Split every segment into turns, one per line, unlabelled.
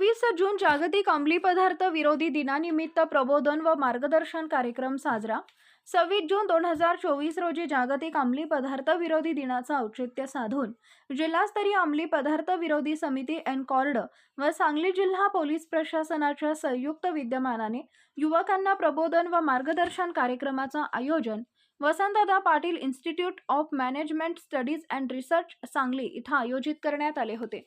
सव्वीस जून जागतिक अंमली पदार्थ विरोधी दिनानिमित्त प्रबोधन व मार्गदर्शन कार्यक्रम साजरा. सव्वीस जून दोन हजार चोवीस रोजी जागतिक अंमली पदार्थ विरोधी दिनाचं औचित्य साधून जिल्हास्तरीय अंमली पदार्थ विरोधी समिती एनकॉर्ड व सांगली जिल्हा पोलीस प्रशासनाच्या संयुक्त विद्यमानाने युवकांना प्रबोधन व मार्गदर्शन कार्यक्रमाचं आयोजन Vasantda Patil Institute of Management Studies and Research Sangli इथं आयोजित करण्यात आले होते.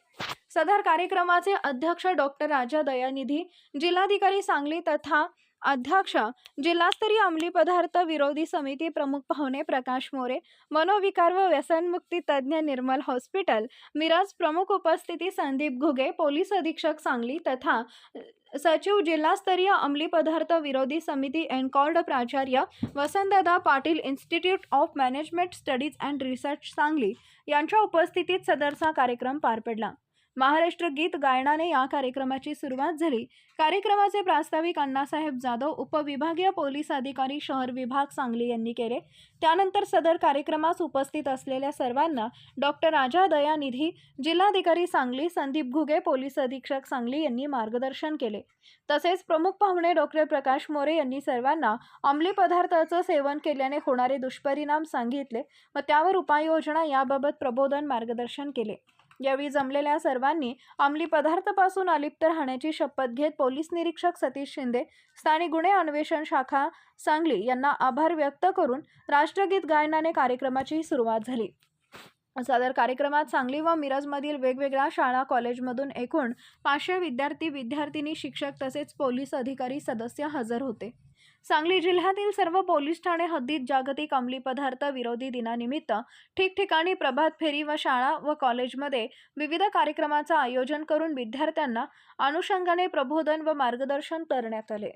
सदर कार्यक्रमाचे अध्यक्ष डॉक्टर राजा दयानिधी जिल्हाधिकारी सांगली तथा अध्यक्ष जिल्हास्तरीय अंमली पदार्थ विरोधी समिती प्रमुख पाहुणे प्रकाश मोरे मनोविकार व व्यसनमुक्ती तज्ज्ञ निर्मल हॉस्पिटल मिरज प्रमुख उपस्थिती संदीप घुगे पोलीस अधीक्षक सांगली तथा सचिव जिल्हास्तरीय अंमली पदार्थ विरोधी समिती एनकॉर्ड प्राचार्य Vasantdada Patil Institute of Management Studies and Research Sangli यांच्या उपस्थितीत सदरचा कार्यक्रम पार पडला. महाराष्ट्र गीत गायनाने या कार्यक्रमाची सुरुवात झाली. कार्यक्रमाचे प्रास्ताविक अण्णासाहेब जाधव उपविभागीय पोलीस अधिकारी शहर विभाग सांगली यांनी केले. त्यानंतर सदर कार्यक्रमास उपस्थित असलेल्या सर्वांना डॉक्टर राजा दयानिधी जिल्हाधिकारी सांगली संदीप घुगे पोलीस अधीक्षक सांगली यांनी मार्गदर्शन केले. तसेच प्रमुख पाहुणे डॉक्टर प्रकाश मोरे यांनी सर्वांना अंमली पदार्थाचं सेवन केल्याने होणारे दुष्परिणाम सांगितले व त्यावर उपाययोजना याबाबत प्रबोधन मार्गदर्शन केले. यावेळी जमलेल्या सर्वांनी अंमली पदार्थापासून अलिप्त राहण्याची शपथ घेत पोलीस निरीक्षक सतीश शिंदे स्थानिक गुन्हे अन्वेषण शाखा सांगली यांना आभार व्यक्त करून राष्ट्रगीत गायनाने कार्यक्रमाची सुरुवात झाली. सादर कार्यक्रमात सांगली व मिरजमधील वेगवेगळ्या शाळा कॉलेजमधून एकूण पाचशे विद्यार्थी विद्यार्थिनी शिक्षक तसेच पोलीस अधिकारी सदस्य हजर होते. सांगली जिल्ह्यातील सर्व पोलीस ठाणे हद्दीत जागतिक अंमली पदार्थ विरोधी दिनानिमित्त ठिकठिकाणी प्रभात फेरी व शाळा व कॉलेजमध्ये विविध कार्यक्रमाचं आयोजन करून विद्यार्थ्यांना अनुषंगाने प्रबोधन व मार्गदर्शन करण्यात आले.